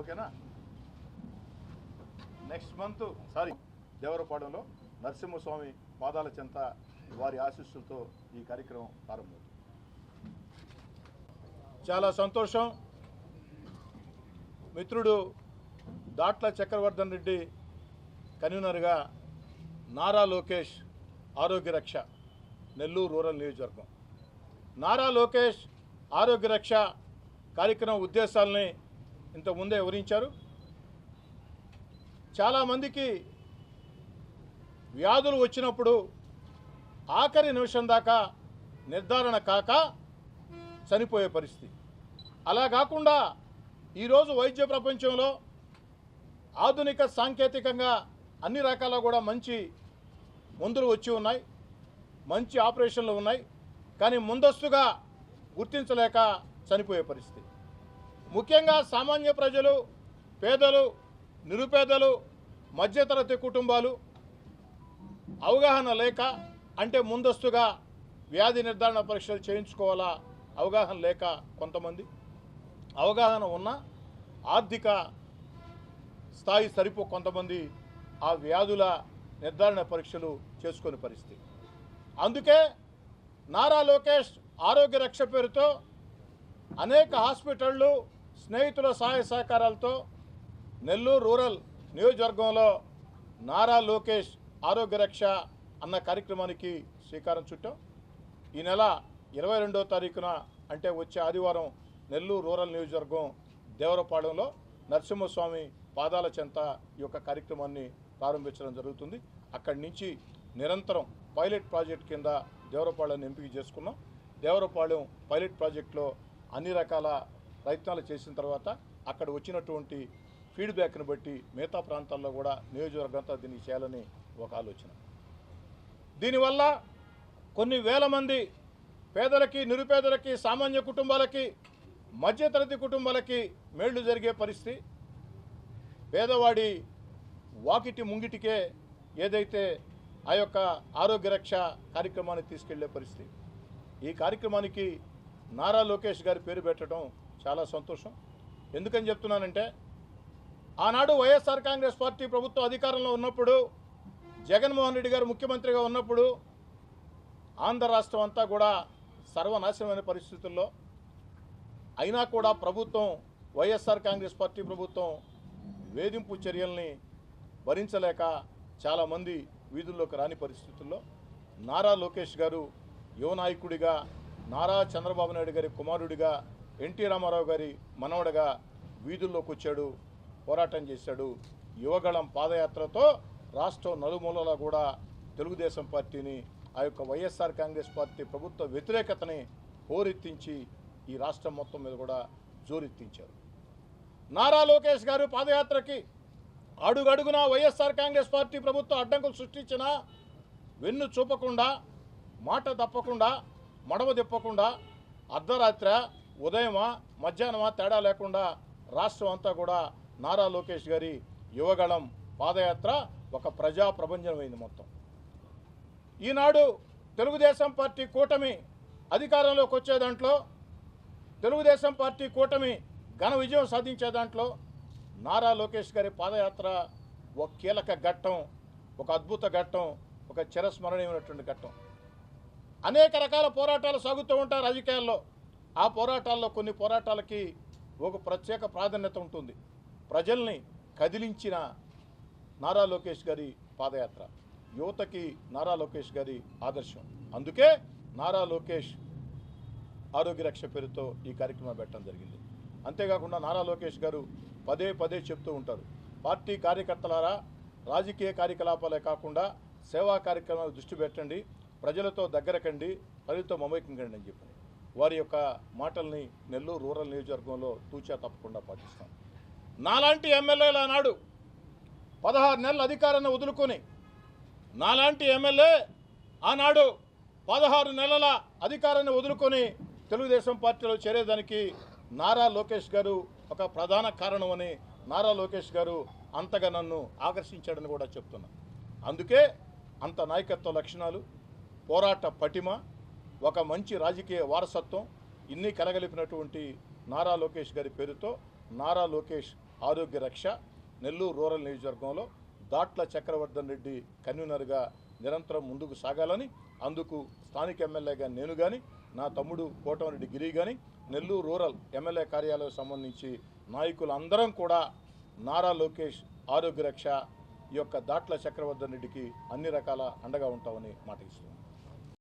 ఓకేనా? Next month sorry దేవరపాడంలో నరసింహస్వామి పాదాల చెంత వారి ఆశీస్సులతో ఈ కార్యక్రమం ప్రారంభం చాలా సంతోషం. మిత్రుడు దాట్ల చక్రవర్ధన్ రెడ్డి కన్వీనర్గా నారా లోకేష్ ఆరోగ్య రక్ష నెల్లూరు రూరల్ నియోజకవర్గం. నారా లోకేష్ ఆరోగ్య రక్ష కార్యక్రమం ఉద్దేశాలని ఇంతకుముందే వివరించారు. చాలామందికి వ్యాధులు వచ్చినప్పుడు ఆఖరి నిమిషం దాకా నిర్ధారణ కాక చనిపోయే పరిస్థితి. అలా కాకుండా ఈరోజు వైద్య ప్రపంచంలో ఆధునిక సాంకేతికంగా అన్ని రకాల కూడా మంచి మందులు వచ్చి ఉన్నాయి. మంచి ఆపరేషన్లు ఉన్నాయి. కానీ ముందస్తుగా గుర్తించలేక చనిపోయే పరిస్థితి. ముఖ్యంగా సామాన్య ప్రజలు పేదలు నిరుపేదలు మధ్యతరగతి కుటుంబాలు అవగాహన లేక అంటే ముందస్తుగా వ్యాధి నిర్ధారణ పరీక్షలు చేయించుకోవాలా అవగాహన లేక కొంతమంది? అవగాహన ఉన్న ఆర్థిక స్థాయి సరిపో కొంతమంది ఆ వ్యాధుల నిర్ధారణ పరీక్షలు చేసుకునే పరిస్థితి. అందుకే నారా లోకేష్ ఆరోగ్య రక్ష పేరుతో అనేక హాస్పిటళ్ళు స్నేహితుల సహాయ సహకారాలతో నెల్లూరు రూరల్ నియోజకవర్గంలో నారా లోకేష్ ఆరోగ్య రక్ష అన్న కార్యక్రమానికి శ్రీకారం చుట్టాం. ఈ నెల ఇరవై రెండవ తారీఖున అంటే వచ్చే ఆదివారం నెల్లూరు రూరల్ నియోజకవర్గం దేవరపాలెంలో నరసింహస్వామి పాదాల చెంత ఈ యొక్క కార్యక్రమాన్ని ప్రారంభించడం జరుగుతుంది. అక్కడి నుంచి నిరంతరం పైలట్ ప్రాజెక్ట్ కింద దేవరపాళెం ఎంపిక చేసుకున్నాం. దేవరపాళెం పైలట్ ప్రాజెక్టులో అన్ని రకాల ప్రయత్నాలు చేసిన తర్వాత అక్కడ వచ్చినటువంటి ఫీడ్బ్యాక్ని బట్టి మిగతా ప్రాంతాల్లో కూడా నియోజకవర్గంతో దీన్ని చేయాలని ఒక ఆలోచన. దీనివల్ల కొన్ని వేల మంది పేదలకి నిరుపేదలకి సామాన్య కుటుంబాలకి మధ్యతరగతి కుటుంబాలకి మేళ్ళు జరిగే పరిస్థితి. పేదవాడి వాకిటి ముంగిటికే ఏదైతే ఆ యొక్క ఆరోగ్య రక్ష కార్యక్రమాన్ని తీసుకెళ్ళే పరిస్థితి. ఈ కార్యక్రమానికి నారా లోకేష్ గారి పేరు పెట్టడం చాలా సంతోషం. ఎందుకని చెప్తున్నానంటే ఆనాడు వైఎస్ఆర్ కాంగ్రెస్ పార్టీ ప్రభుత్వం అధికారంలో ఉన్నప్పుడు జగన్మోహన్ రెడ్డి గారు ముఖ్యమంత్రిగా ఉన్నప్పుడు ఆంధ్ర రాష్ట్రం అంతా కూడా సర్వనాశనమైన పరిస్థితుల్లో అయినా కూడా ప్రభుత్వం వైఎస్ఆర్ కాంగ్రెస్ పార్టీ ప్రభుత్వం వేధింపు చర్యల్ని భరించలేక చాలామంది వీధుల్లోకి రాని పరిస్థితుల్లో నారా లోకేష్ గారు యువ నాయకుడిగా నారా చంద్రబాబు నాయుడు గారి కుమారుడిగా ఎన్టీ రామారావు గారి మనవడగా వీధుల్లోకి వచ్చాడు పోరాటం చేశాడు. యువగళం పాదయాత్రతో రాష్ట్రం నలుమూలలా కూడా తెలుగుదేశం పార్టీని ఆ యొక్క వైఎస్ఆర్ కాంగ్రెస్ పార్టీ ప్రభుత్వ వ్యతిరేకతని హోరెత్తించి ఈ రాష్ట్రం మొత్తం మీద కూడా జోరెత్తించారు. నారా లోకేష్ గారు పాదయాత్రకి అడుగడుగునా వైఎస్ఆర్ కాంగ్రెస్ పార్టీ ప్రభుత్వం అడ్డంకులు సృష్టించిన వెన్ను చూపకుండా మాట తప్పకుండా మడవ తిప్పకుండా అర్ధరాత్ర ఉదయమా మధ్యాహ్నమా తేడా లేకుండా రాష్ట్రం అంతా కూడా నారా లోకేష్ గారి యువగళం పాదయాత్ర ఒక ప్రజా ప్రపంచమైంది మొత్తం. ఈనాడు తెలుగుదేశం పార్టీ కూటమి అధికారంలోకి వచ్చే దాంట్లో తెలుగుదేశం పార్టీ కూటమి ఘన విజయం సాధించే దాంట్లో నారా లోకేష్ గారి పాదయాత్ర ఒక కీలక ఘట్టం ఒక అద్భుత ఘట్టం ఒక చిరస్మరణీయమైనటువంటి ఘట్టం. అనేక రకాల పోరాటాలు సాగుతూ ఉంటారు రాజకీయాల్లో. ఆ పోరాటాల్లో కొన్ని పోరాటాలకి ఒక ప్రత్యేక ప్రాధాన్యత ఉంటుంది. ప్రజల్ని కదిలించిన నారా లోకేష్ గారి పాదయాత్ర యువతకి నారా లోకేష్ గారి ఆదర్శం. అందుకే నారా లోకేష్ ఆరోగ్య రక్ష పేరుతో ఈ కార్యక్రమం పెట్టడం జరిగింది. అంతేకాకుండా నారా లోకేష్ గారు పదే పదే చెప్తూ ఉంటారు పార్టీ కార్యకర్తలారా రాజకీయ కార్యకలాపాలే కాకుండా సేవా కార్యక్రమాలు దృష్టి పెట్టండి ప్రజలతో దగ్గరకండి ప్రజలతో మమైకం కండి అని చెప్పి వారి యొక్క మాటల్ని నెల్లూరు రూరల్ నియోజకవర్గంలో తూచా తప్పకుండా పాటిస్తాం. నాలాంటి ఎమ్మెల్యేలు ఆనాడు పదహారు నెలల అధికారాన్ని వదులుకొని నాలాంటి ఎమ్మెల్యే ఆనాడు పదహారు నెలల అధికారాన్ని వదులుకొని తెలుగుదేశం పార్టీలో చేరేదానికి నారా లోకేష్ గారు ఒక ప్రధాన కారణమని నారా లోకేష్ గారు అంతగా నన్ను ఆకర్షించాడని కూడా చెప్తున్నా. అందుకే అంత నాయకత్వ లక్షణాలు పోరాట పటిమ ఒక మంచి రాజకీయ వారసత్వం ఇన్ని కలగలిపినటువంటి నారా లోకేష్ గారి పేరుతో నారా లోకేష్ ఆరోగ్య రక్ష నెల్లూరు రూరల్ నియోజకవర్గంలో దాట్ల చక్రవర్ధన్ రెడ్డి కన్వీనర్గా నిరంతరం ముందుకు సాగాలని అందుకు స్థానిక ఎమ్మెల్యేగా నేను కానీ నా తమ్ముడు కోటమరెడ్డి గిరి కానీ నెల్లూరు రూరల్ ఎమ్మెల్యే కార్యాలయం సంబంధించి నాయకులందరం కూడా నారా లోకేష్ ఆరోగ్య రక్ష ఈ యొక్క దాట్ల చక్రవర్ధన్ రెడ్డికి అన్ని రకాల అండగా ఉంటామని మాట ఇస్తున్నాను